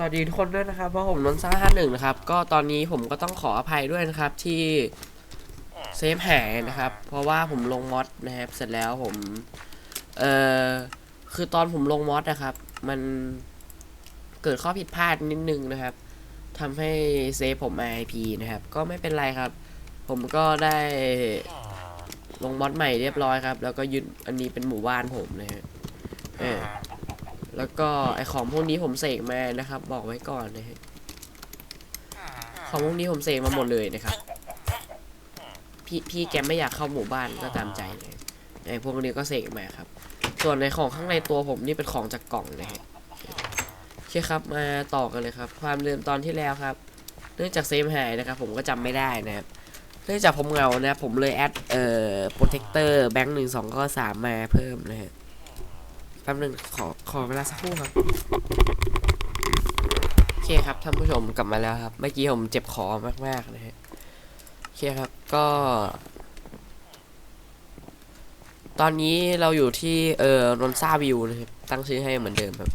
สวัสดีทุกคนด้วยนะครับเพราะผมนนท์ซ่าห้าหนึ่งนะครับ ก็ตอนนี้ผมก็ต้องขออภัยด้วยนะครับที่เซฟหายนะครับ เพราะว่าผมลงมอดนะครับ เสร็จแล้วผม เอ่อ คือตอนผมลงมอดนะครับ มันเกิดข้อผิดพลาดนิดนึงนะครับทำให้เซฟผม IP นะครับ ก็ไม่เป็นไรครับ ผมก็ได้ลงมอดใหม่เรียบร้อยครับ แล้วก็ยึดอันนี้เป็นหมู่บ้านผมนะฮะเออ แล้วก็ไอของพวกนี้ผมเสกมานะครับ บอกไว้ก่อนนะฮะของพวกนี้ผมเสกมาหมดเลยนะครับ พี่พี่แกไม่อยากเข้าหมู่บ้านก็ตามใจเลยไอพวกนี้ก็เสกมาครับ ส่วนในของข้างในตัวผมนี่เป็นของจากกล่องนะฮะโอเคครับมาต่อกันเลยครับ ความเดิมตอนที่แล้วครับ เนื่องจากเซฟหายนะครับ ผมก็จำไม่ได้นะครับเนื่องจากผมเหงานะผมเลยแอดเอ่อโปรเทคเตอร์แบงค์หนึ่งสองก็สามมาเพิ่มนะฮะ ป๊บหนึงขอขอเวลาสักครู่ครับโอเคครับท่านผู้ชมกลับมาแล้วครับ เมื่อกี้ผมเจ็บคอมากๆนะฮะโอเคครับก็ ตอนนี้เราอยู่ที่เอ่อนนซ่าวิวนะครับตั้งชื่อให้เหมือนเดิมครับ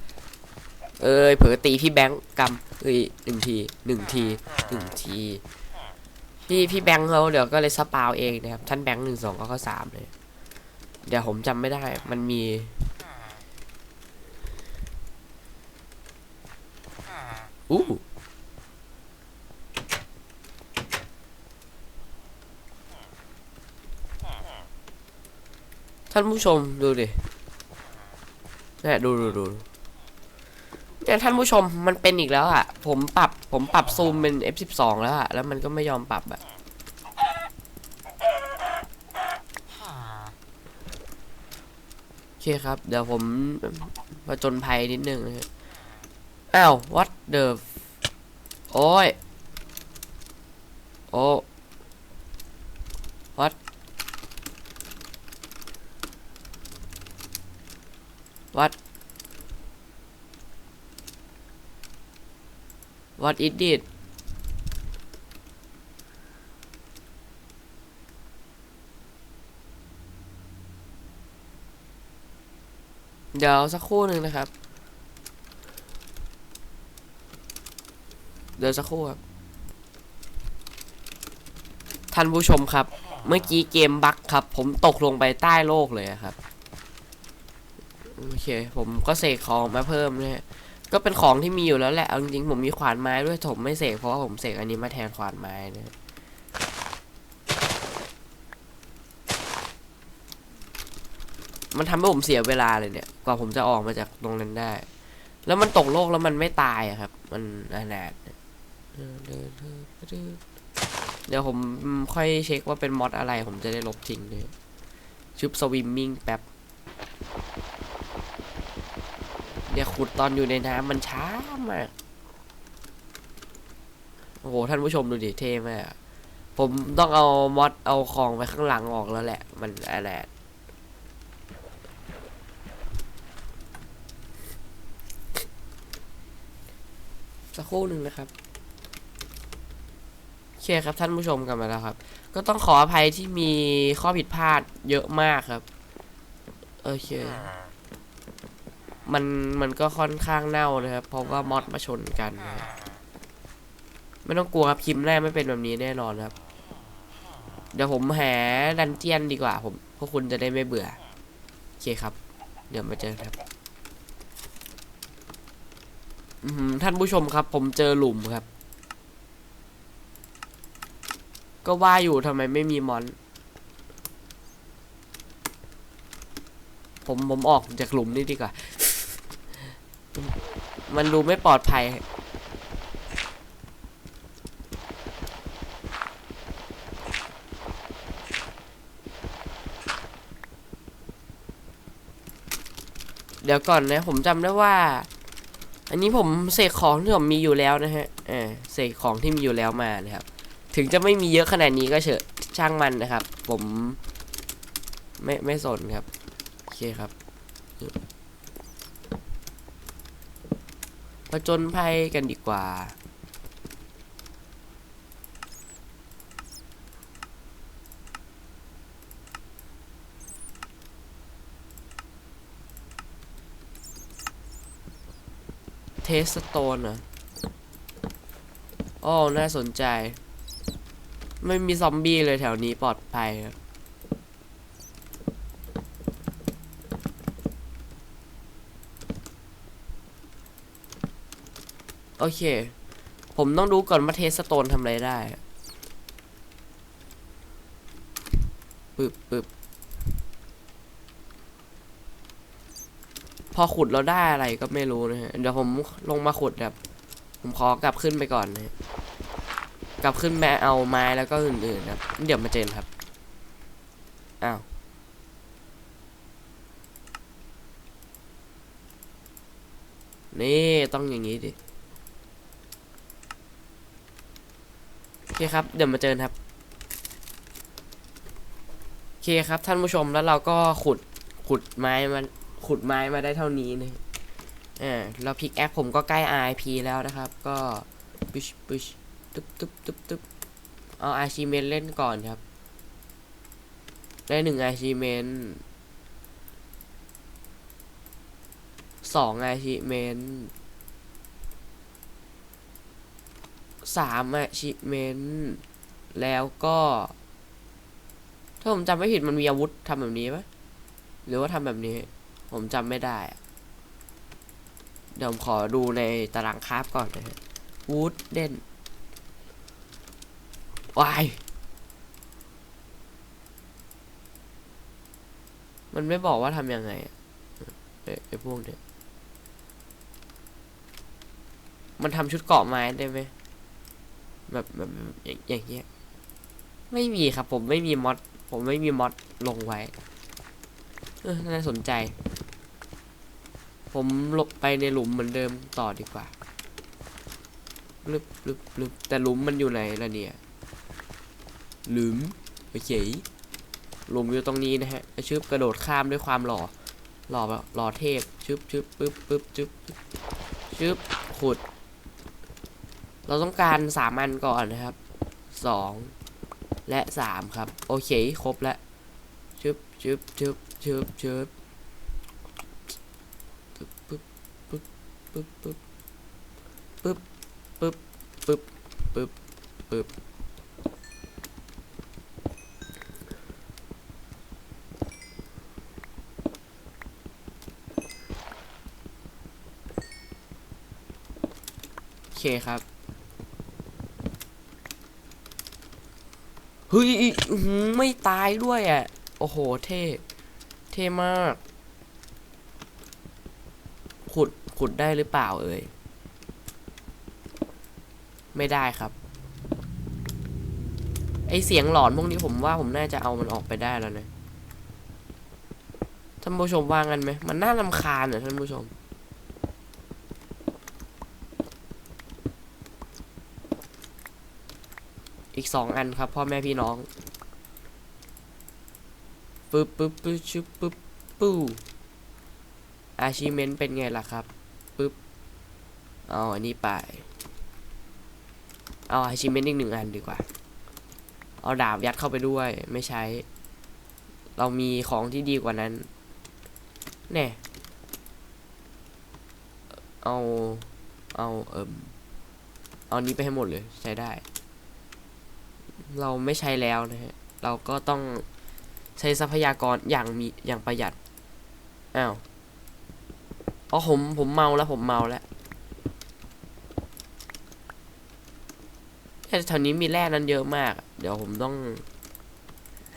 เอ้ยเผลอตีพี่แบงค์กำเอ้ยหนึ่งทีหนึ่งทีหนึ่งทีพี่พี่แบงค์เขาเดี๋ยวก็เลยสปาวเองนะครับท่านแบงค์หนึ่งสองก็ข้อสามเลย เดี๋ยวผมจำไม่ได้ มันมี อู้ท่านผู้ชมดูดิเนี่ยดูดูดูเนี่ยท่านผู้ชมมันเป็นอีกแล้วอะ ผมปรับผมปรับซูมเป็น F12 แล้วอะ แล้วมันก็ไม่ยอมปรับอะโอเคครับ เดี๋ยวผมผจญภัยนิดนึงนะฮะ อ้าว what the โอ้ย โอ้ what what what it did เดี๋ยวสักครู่หนึ่งนะครับ ดี๋ยวสักครู่ครับ ท่านผู้ชมครับ เมื่อกี้เกมบั๊กครับ ผมตกลงไปใต้โลกเลยครับโอเค ผมก็เสกของมาเพิ่มเลยก็เป็นของที่มีอยู่แล้วแหละเอาจริงๆผมมีขวานไม้ด้วยผมไม่เสกเพราะว่าผมเสกอันนี้มาแทนขวานไม้นะมันทำให้ผมเสียเวลาเลยเนี่ย กว่าผมจะออกมาจากตรงนั้นได้ แล้วมันตกโลกแล้วมันไม่ตายอะครับ มันอนาถ เนี่ยเดี๋ยวผมค่อยเช็คว่าเป็นมอดอะไรผมจะได้ลบทิ้งเลยชุบสวิมมิ่งแป๊บเดี๋ยวขุดตอนอยู่ในน้ำมันช้ามากโอ้โหท่านผู้ชมดูดิเท่มากผมต้องเอามอดเอาของไปข้างหลังออกแล้วแหละ มันอะไรสักครู่หนึ่งนะครับ เคครับท่านผู้ชมกลับมาแล้วครับ ก็ต้องขออภัยที่มีข้อผิดพลาดเยอะมากครับ โอเค มันมันก็ค่อนข้างเน่านะครับ เพราะว่ามอดมาชนกันนะไม่ต้องกลัวครับคลิปแรกไม่เป็นแบบนี้แน่นอนครับ เดี๋ยวผมแหดันเจียนดีกว่า ผมพวกคุณจะได้ไม่เบื่อ โอเคครับ เดี๋ยวมาเจอครับท่านผู้ชมครับ ผมเจอหลุมครับ ก็ว่าอยู่ทำไมไม่มีมอน ผมผมออกจากหลุมนี่ดีกว่า มันดูไม่ปลอดภัย เดี๋ยวก่อนนะ ผมจำได้ว่า อันนี้ผมเสกของที่ผมมีอยู่แล้วนะฮะ เออเสกของที่มีอยู่แล้วมานะครับ ถึงจะไม่มีเยอะขนาดนี้ก็เฉอะช่างมันนะครับ ผมไม่ไม่สนครับ โอเคครับผจญภัยกันดีกว่า เทสโตนเหรอโอ้น่าสนใจ ไม่มีซอมบี้เลยแถวนี้ปลอดภัยครับโอเค ผมต้องดูก่อนว่าเทสโตนทำอะไรได้ปึ๊บปึ๊บพอขุดเราได้อะไรก็ไม่รู้นะฮะ เดี๋ยวผมลงมาขุดแบบ ผมขอกลับขึ้นไปก่อนนะ กลับขึ้นแมาเอาไม้แล้วก็อื่นๆครับ เดี๋ยวมาเจอกันครับ อ้าว นี่ต้องอย่างนี้ดิ โอเคครับ เดี๋ยวมาเจอกันครับ โอเคครับท่านผู้ชมแล้วเราก็ขุดขุดไม้มาขุดไม้มาได้เท่านี้นะอ่าแล้วพิกแอคผมก็ใกล้ RIP แล้วนะครับ ก็ปุชปุช ตึ๊บตึ๊บตึ๊บตึ๊บเอา achievement เล่นก่อนครับ ได้หนึ่ง achievement สอง achievement สาม achievement แล้วก็ ถ้าผมจำไม่ผิดมันมีอาวุธทำแบบนี้ไหมหรือว่าทำแบบนี้ ผมจำไม่ได้ เดี๋ยวผมขอดูในตารางคราฟก่อนนะฮะวูดเด่น วาย มันไม่บอกว่าทำยังไงอะเอ้ไอ้พวกเนี้ยมันทำชุดเกาะไม้ได้ไหมแบบแบบอย่างอย่างเงี้ย ไม่มีครับ ผมไม่มีมอดผมไม่มีมอดลงไว้ เออน่าสนใจ ผมหลบไปในหลุมเหมือนเดิมต่อดีกว่าลึบลึบลึบแต่หลุมมันอยู่ไหนล่ะเนี่ย ลุมโอเคหลุมอยู่ตรงนี้นะฮะชึบกระโดดข้ามด้วยความหล่อ หล่อหล่อเทพชึบชึบปึ๊บปึ๊บชึบชึบขุด เราต้องการสามอันก่อนนะครับสองและสามครับ โอเค ครบแล้วชึบชึบชึบชึบชึบปึ๊บปึ๊บปึ๊บปึ๊บปึ๊บปึ๊บปึ๊บปึ๊บปึ๊บโอ เคครับเฮ้ยหือไม่ตายด้วยอะ โอ้โห เท่ เท่มาก ขุด ขุดได้หรือเปล่าเอ่ย ไม่ได้ครับ ไอเสียงหลอนพวกนี้ผมว่าผมน่าจะเอามันออกไปได้แล้วนะ ท่านผู้ชมว่างันไหม มันน่ารำคาญอะท่านผู้ชม อีกสองอันครับพ่อแม่พี่น้องปึ๊บปึ๊บปึ๊บชึบปึ๊บปู้อาชีเมนเป็นไงล่ะครับปึ๊บเอาอันนี้ไปเอาอาชีเมนอีกหนึ่งอันดีกว่า เอาดาบยัดเข้าไปด้วยไม่ใช้ เรามีของที่ดีกว่านั้นแน่เอา เอา เอิมเอานี้ไปให้หมดเลย ใช้ได้ เราไม่ใช้แล้วนะฮะเราก็ต้องใช้ทรัพยากรอย่างมีอย่างประหยัดอ้าวอ๋อผมผมเมาแล้วผมเมาแล้วแต่แถวนี้มีแร่นั้นเยอะมาก เดี๋ยวผมต้อง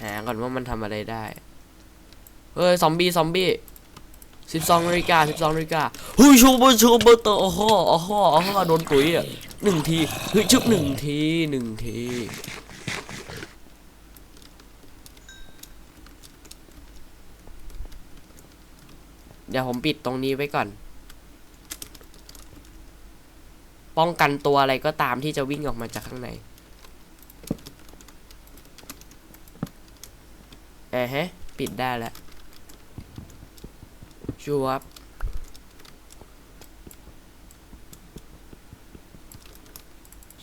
หาก่อนว่ามันทำอะไรได้ เฮ้ยซอมบี้ซอมบี้สิบสองนาฬิกาสิบสองนาฬิกาเฮ้ยชูเบอชูบเตอร์อ้ออ้ออ้ออ้อโดนตุ๋ยอะหนึ่งทีเฮ้ยชึบหนึ่งทีหนึ่งที เดี๋ยวผมปิดตรงนี้ไว้ก่อน ป้องกันตัวอะไรก็ตามที่จะวิ่งออกมาจากข้างในเอะฮะ ปิดได้แล้วชัวบ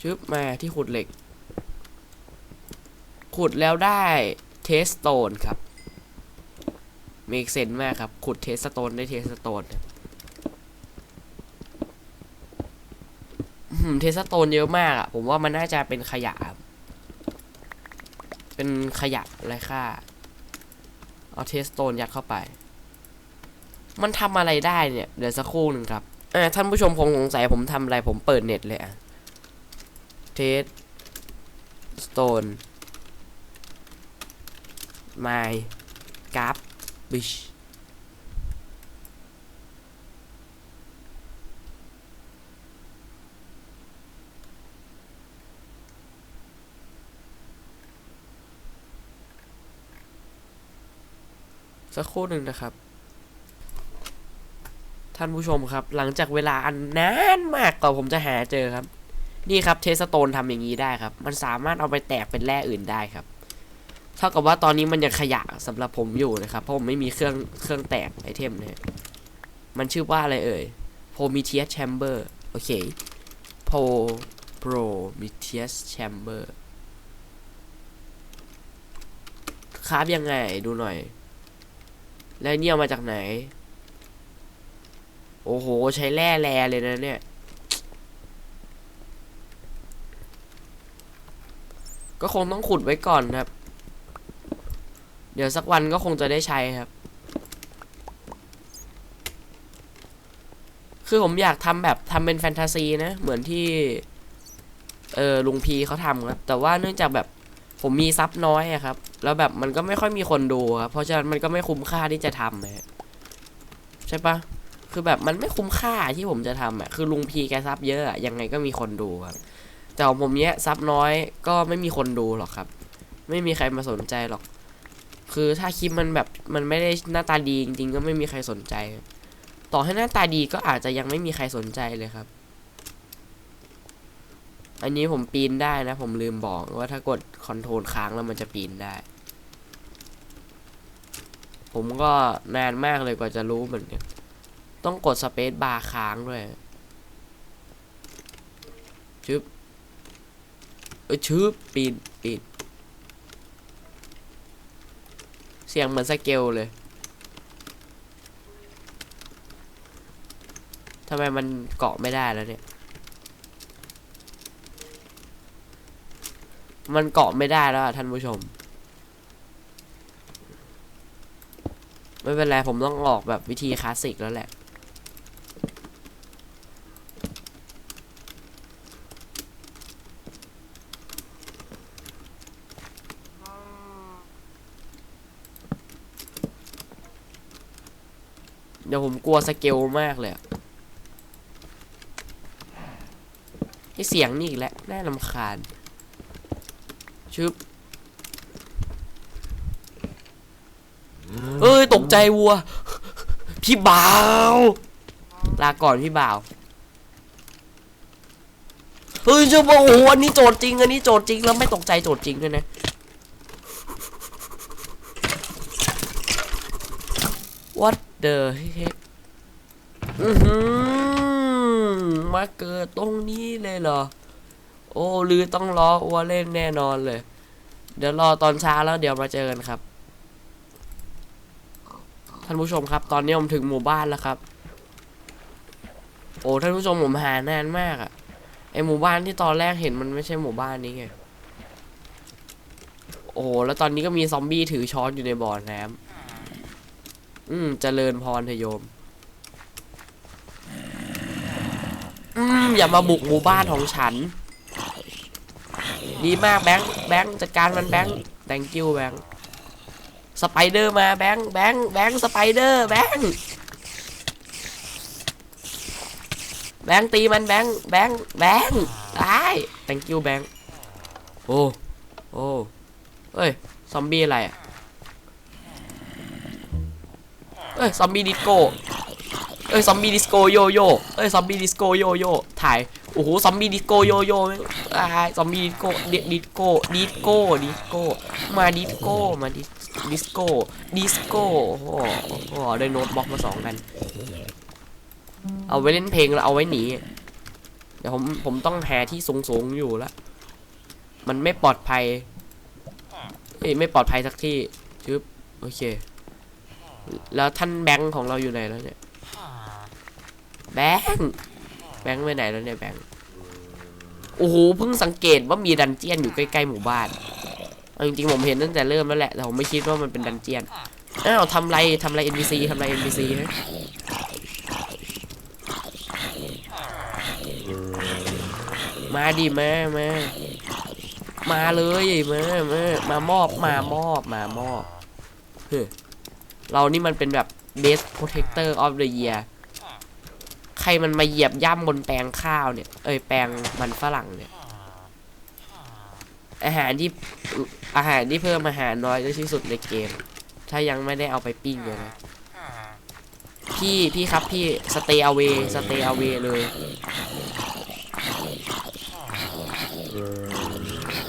ชึบมาที่ขุดเหล็ก ขุดแล้วได้เทสโตนครับ มกเซนมากครับ ขุดเทสโตนได้เทสโตนเนี่ยหืมเทสโตนเยอะมากอะผมว่ามันน่าจะเป็นขยะ เป็นขยะไรค่า เอาเทสโตนยัดเข้าไป มันทำอะไรได้เนี่ย เดี๋ยวสักครู่หนึ่งครับอ่าท่านผู้ชมคงสงสัยผมทำอะไรผมเปิดเน็ตเลยอะเทสสโตน my กราฟ ชสักครู่หนึ่งนะครับ ท่านผู้ชมครับ หลังจากเวลาอันนานมากกว่าผมจะหาเจอครับ นี่ครับเทสโตนทำอย่างนี้ได้ครับ มันสามารถเอาไปแตกเป็นแร่อื่นได้ครับ เท่ากับว่าตอนนี้มันยังขยะสำหรับผมอยู่นะครับ เพราะผมไม่มีเครื่องเครื่องแตกไอเทมนะฮะมันชื่อว่าอะไรเอ่ย Prometheus Chamber โอเค Pro Prometheus Chamber คราฟยังไงดูหน่อย แล้วเนี่ยมาจากไหน โอ้โห ใช้แร่แร่เลยนะเนี่ย ก็คงต้องขุดไว้ก่อนครับ เดี๋ยวสักวันก็คงจะได้ใช้ครับ คือผมอยากทำแบบทำเป็นแฟนตาซีนะ เหมือนที่ เออลุงพีเขาทำครับ แต่ว่าเนื่องจากแบบผมมีซับน้อยครับ แล้วแบบมันก็ไม่ค่อยมีคนดูครับ เพราะฉะนั้นมันก็ไม่คุ้มค่าที่จะทำนะใช่ปะคือแบบมันไม่คุ้มค่าที่ผมจะทำอะคือลุงพีแกซับเยอะอะยังไงก็มีคนดูครับ แต่ของผมเนี้ยซับน้อยก็ไม่มีคนดูหรอกครับ ไม่มีใครมาสนใจหรอก คือถ้าคลิปมันแบบมันไม่ได้หน้าตาดีจริงๆก็ไม่มีใครสนใจ ต่อให้หน้าตาดีก็อาจจะยังไม่มีใครสนใจเลยครับ อันนี้ผมปีนได้นะ ผมลืมบอกว่าถ้ากดคอนโทรลค้างแล้วมันจะปีนได้ ผมก็นานมากเลยกว่าจะรู้เหมือนกันต้องกดสเปซบาร์ค้างด้วยชึบเออชึบปีนปีน เสียงเหมือนสเกลเลยทำไมมันเกาะไม่ได้แล้วเนี่ย มันเกาะไม่ได้แล้วอะท่านผู้ชม ไม่เป็นไรผมต้องออกแบบวิธีคลาสสิกแล้วแหละ เดี๋ยวผมกลัวสเกลมากเลยอะไอเสียงนี่อีกแล้วน่าลำคาญชึบเอ้ย ตกใจวัว พี่บ่าว ลาก่อนพี่บ่าว เฮ้ยเจ้าบอกโอ้โหอันนี้โจทย์จริง อันนี้โจทย์จริงแล้วไม่ตกใจโจทย์จริงด้วยนะ What the heck อือหือมาเกิดตรงนี้เลยเหรอ โอ้ลือต้องรออัวเล่นแน่นอนเลย เดี๋ยวรอตอนเช้าแล้วเดี๋ยวมาเจอกันครับ ท่านผู้ชมครับ ตอนนี้ผมถึงหมู่บ้านแล้วครับ โอ้ท่านผู้ชมผมหานานมากอะไอหมู่บ้านที่ตอนแรกเห็นมันไม่ใช่หมู่บ้านนี้ไง โอ้แล้วตอนนี้ก็มีซอมบี้ถือช้อนอยู่ในบ่อน้ำ อืมเจริญพรเถโยม อืมอย่ามาบุกหมู่บ้านของฉัน ดีมากแบงค์แบงค์จัดการมันแบงค์ thank you แบงค์สไปเดอร์มาแบงค์แบงค์แบงค์สไปเดอร์แบงค์แบงค์ตีมันแบงค์แบงค์แบงค์ได้ thank you แบงค์โอ้โอ้เอ้ย ซอมบี้อะไรอะ เอ้ยซอมบี้ดิสโก้เอ้ยซอมบี้ดิสโก้โยโย่เอ้ยซอมบี้ดิสโก้โยโย่ถ่ายโอ้โหซอมบี้ดิสโก้โยโย่แม่งอ่าซอมบี้ดิสโก้ดิดิสโก้ดิสโก้ดิสโก้มาดิสโก้มาดิสดิสโก้ดิสโก้โอ้โหได้โน้ตบล็อกมาสองกันเอาไว้เล่นเพลงแล้วเอาไว้หนีเดี๋ยวผมผมต้องหาที่สูงๆอยู่ล้วมันไม่ปลอดภัยเอ้ยไม่ปลอดภัยสักที่ชึบโอเค แล้วท่านแบงค์ของเราอยู่ไหนแล้วเนี่ย แบงค์แบงค์ไปไหนแล้วเนี่ยแบงค์โอ้โหเพิ่งสังเกตว่ามีดันเจียนอยู่ใกล้ๆหมู่บ้านเอาจริงๆผมเห็นตั้งแต่เริ่มแล้วแหละแต่ผมไม่คิดว่ามันเป็นดันเจียนอ้าวทำไรทำไร NPC ทำไร NPC ฮะมาดิมามามาเลยมามามามอบมามอบมามอบเฮ้ย เรานี่มันเป็นแบบ best protector of the year ใครมันมาเหยียบย่ำบนแปลงข้าวเนี่ย เอ้ยแปลงมันฝรั่งเนี่ย อาหารที่อาหารที่เพิ่มอาหารน้อยที่สุดในเกม ถ้ายังไม่ได้เอาไปปิ้งเลยนะพี่พี่ครับพี่สเตย์เอาเวสเตย์เอาเวเลย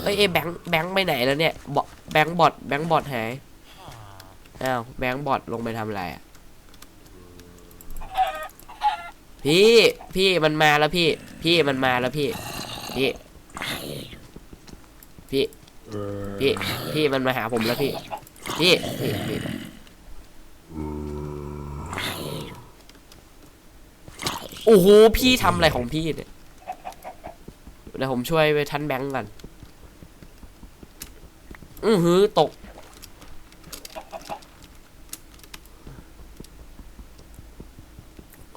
เอ้ยเอแบงค์แบงค์ไปไหนแล้วเนี่ยบอแบงค์บอทแบงค์บอทหาย อ้าวแบงค์บอทลงไปทำอะไรอะพี่พี่มันมาแล้วพี่ พี่มันมาแล้วพี่ พี่ พี่ พี่ พี่มันมาหาผมแล้วพี่ พี่พี่พี่โอ้โหพี่ทำอะไรของพี่เนี่ยเดี๋ยวผมช่วยไปทันแบงก์ก่อนอือหือตก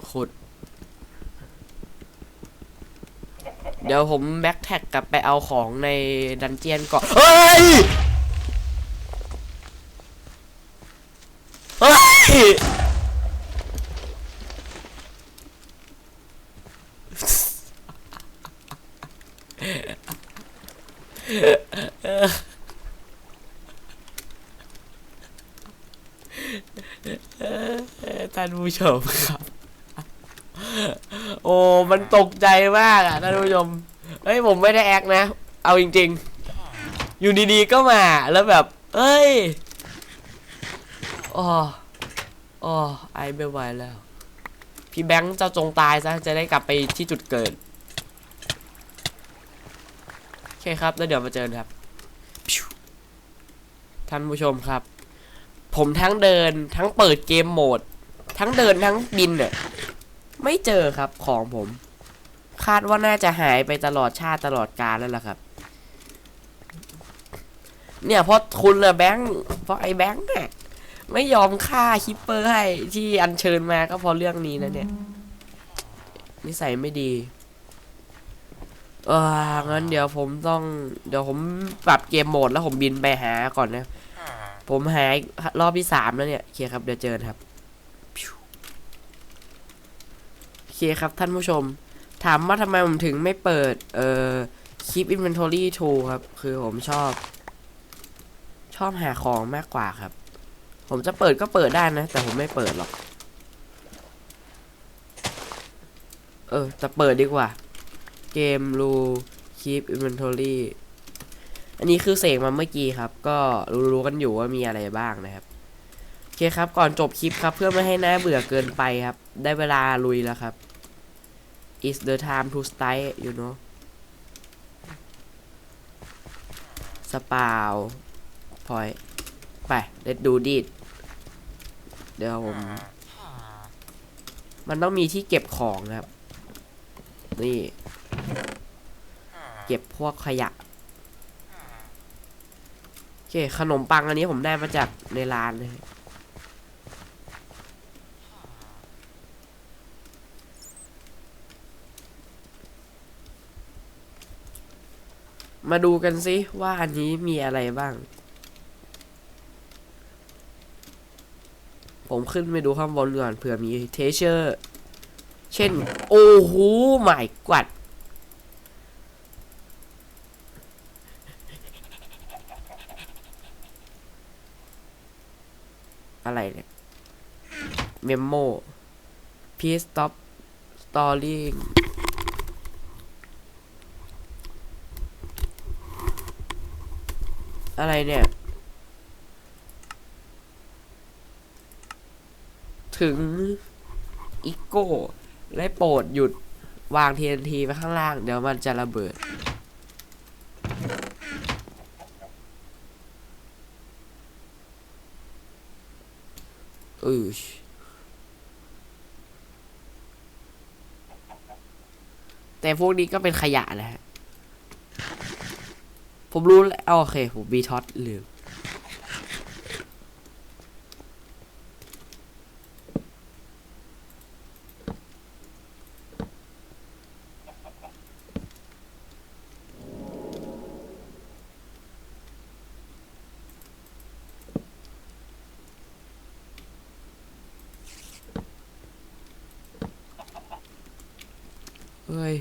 ขุด เดี๋ยวผมแบ็คแท็กกลับไปเอาของในดันเจียนก่อน เฮ้ย เฮ้ย ท่านผู้ชมครับ มันตกใจมากอะท่านผู้ชมเฮ้ยผมไม่ได้แอคนะ เอาจริง ๆ อยู่ดีๆก็มาแล้วแบบเอ้ยอ๋ออ๋อไอไม่ไหวแล้ว พี่แบงค์เจ้าจงตายซะจะได้กลับไปที่จุดเกิดโอเคครับแล้วเดี๋ยวมาเจอครับท่านผู้ชมครับ ผมทั้งเดินทั้งเปิดเกมโหมด ทั้งเดินทั้งบินเนี่ย ไม่เจอครับของผม คาดว่าน่าจะหายไปตลอดชาติตลอดกาลแล้วล่ะครับ เนี่ยเพราะคุณอะแบงค์เพราะไอ้แบงค์เนี่ยไม่ยอมฆ่าคิปเปอร์ให้ที่อัญเชิญมาก็เพราะเรื่องนี้นะเนี่ยนิสัยไม่ดีเอองั้นเดี๋ยวผมต้อง เดี๋ยวผมปรับเกมโหมดแล้วผมบินไปหาก่อนนะ ผมหารอบที่สามแล้วเนี่ยโอเคครับ เดี๋ยวเจอครับโอ เคครับท่านผู้ชม ถามว่าทำไมผมถึงไม่เปิด เอ่อ Keep Inventory Tool ครับ คือผมชอบ ชอบหาของมากกว่าครับ ผมจะเปิดก็เปิดได้นะ แต่ผมไม่เปิดหรอก เออแต่เปิดดีกว่า เกมรู Keep Inventory อันนี้คือเสกมาเมื่อกี้ครับ ก็รู้ๆกันอยู่ว่ามีอะไรบ้างนะครับโอเคครับ ก่อนจบคลิปครับ เพื่อไม่ให้น่าเบื่อเกินไปครับ ได้เวลาลุยแล้วครับ is the time to start you know สปาวพอยไป let's do this เดี๋ยวผม มันต้องมีที่เก็บของนะครับ นี่ เก็บพวกขยะ โอเค ขนมปังอันนี้ผมได้มาจากในร้านเลย มาดูกันสิว่าอันนี้มีอะไรบ้าง ผมขึ้นไปดูข้างบนก่อนเผื่อมีเทเชอร์ เช่น โอ้โหหมายกวัดอะไรเนี่ยเมมโม please stop storing อ อะไรเนี่ย ถึงอีโก้ได้โปรดหยุดวาง TNT ไว้ข้างล่าง เดี๋ยวมันจะระเบิด อือแต่พวกนี้ก็เป็นขยะนะฮะ ผมรู้แล้วโอเค ผมบีท็อตลืม เฮ้ย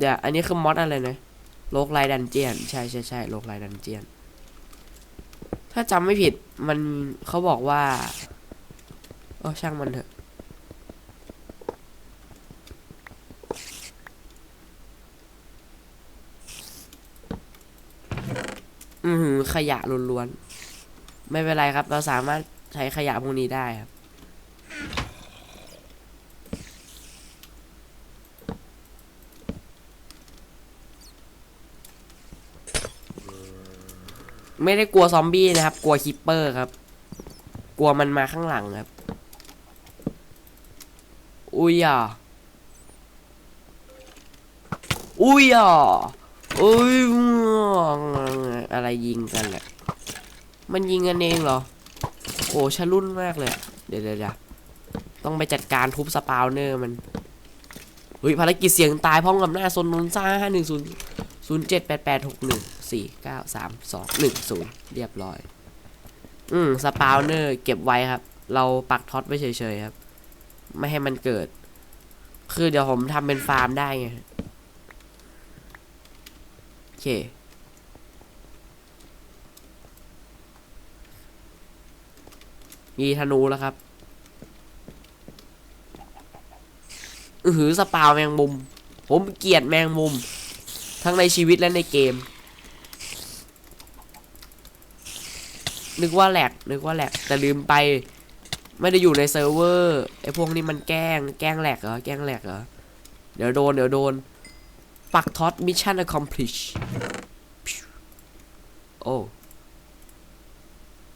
เดี๋ยวอันนี้คือมอดอะไรนะโลกไลดันเจียน ใช่ใช่ใช่โลกไลดันเจียน ถ้าจำไม่ผิดมันเขาบอกว่าเออช่างมันเถอะอือหือขยะล้วนๆ ไม่เป็นไรครับ เราสามารถใช้ขยะพวกนี้ได้ครับ ไม่ได้กลัวซอมบี้นะครับ กลัวคิปเปอร์ครับ กลัวมันมาข้างหลังครับ อุ้ยอะอุ้ยอะอุ้ยอะไรยิงกันแหละมันยิงกันเองเหรอ โอ้ชะลุ่นมากเลย เดี๋ยวเดี๋ยวต้องไปจัดการทุบสปาวเนอร์มันเฮ้ยภารกิจเสียงตายพร้อมกับหน้าโซนนนซ่าห้าหนึ่งศูนย์ ศูนย์เจ็ดแปดแปดหกหนึ่งสี่เก้าสามสองหนึ่งศูนย์เรียบร้อย อืม สปาวเนอร์เก็บไว้ครับ เราปักท็อตไว้เฉยๆครับ ไม่ให้มันเกิด คือเดี๋ยวผมทำเป็นฟาร์มได้ไง โอเค มีธนูแล้วครับ อือหือสปาวแมงมุม ผมเกลียดแมงมุม ทั้งในชีวิตและในเกม นึกว่าแหลกนึกว่าแหลกแต่ลืมไป ไม่ได้อยู่ในเซิร์ฟเวอร์ไอพวกนี้มันแกล้ง แกล้งแหลกเหรอแกล้งแหลกเหรอเดี๋ยวโดนเดี๋ยวโดน ปักท็อตมิชชั่น accomplish โอ้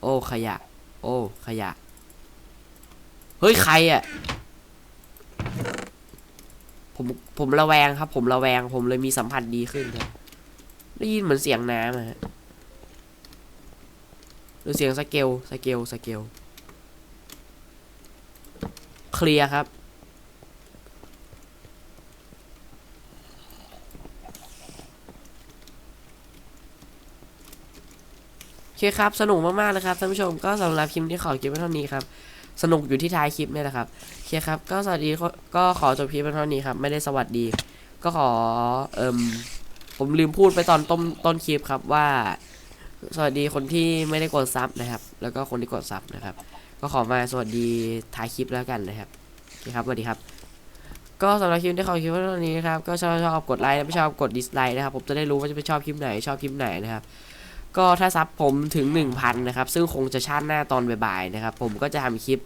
โอ้ขยะ โอ้ขยะ เฮ้ย ใครอะ ผมผมระแวงครับ ผมระแวงผมเลยมีสัมผัสดีขึ้นครับได้ยินเหมือนเสียงน้ำอะฮะหรือเสียงสเกลสเกลสเกลเคลียร์ครับโอเคครับ สนุกมากๆเลยครับท่านผู้ชมก็สำหรับคลิปนี้ขอคลิปไว้เท่านี้ครับ สนุกอยู่ที่ท้ายคลิปเนี่ยแหละครับโอเคครับ ก็สวัสดีก็ขอจบคลิปว้เท่านี้ครับ ไม่ได้สวัสดี ก็ขอเอิมผมลืมพูดไปตอนต้นต้นคลิปครับว่า สวัสดีคนที่ไม่ได้กดซับนะครับ แล้วก็คนที่กดซับนะครับ ก็ขอมาสวัสดีท้ายคลิปแล้วกันนะครับโอเคครับสวัสดีครับ ก็สำหรับคลิปที่ขอคลิปว้เท่านี้นะครับก็ชอบชอบกดไลค์ไม่ชอบกดดิสไลค์นะครับผมจะได้รู้ว่าจะไปชอบคลิปไหนชอบคลิปไหนนะครับ ก็ถ้าซับผมถึง 1,000 นะครับ ซึ่งคงจะชาติหน้าตอนบ่ายๆนะครับ ผมก็จะทำคลิป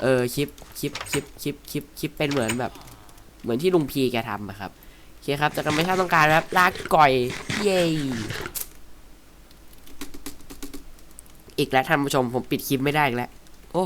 เออคลิปคลิปคลิปคลิปคลิปคลิปเป็นเหมือนแบบ เหมือนที่ลุงพีแกทำนะครับโอเคครับจะกกันไม่ชาติต้องการนะครับลากก่อยเย้อีกแล้วท่านผู้ชมผมปิดคลิปไม่ได้อีกแล้วโอ้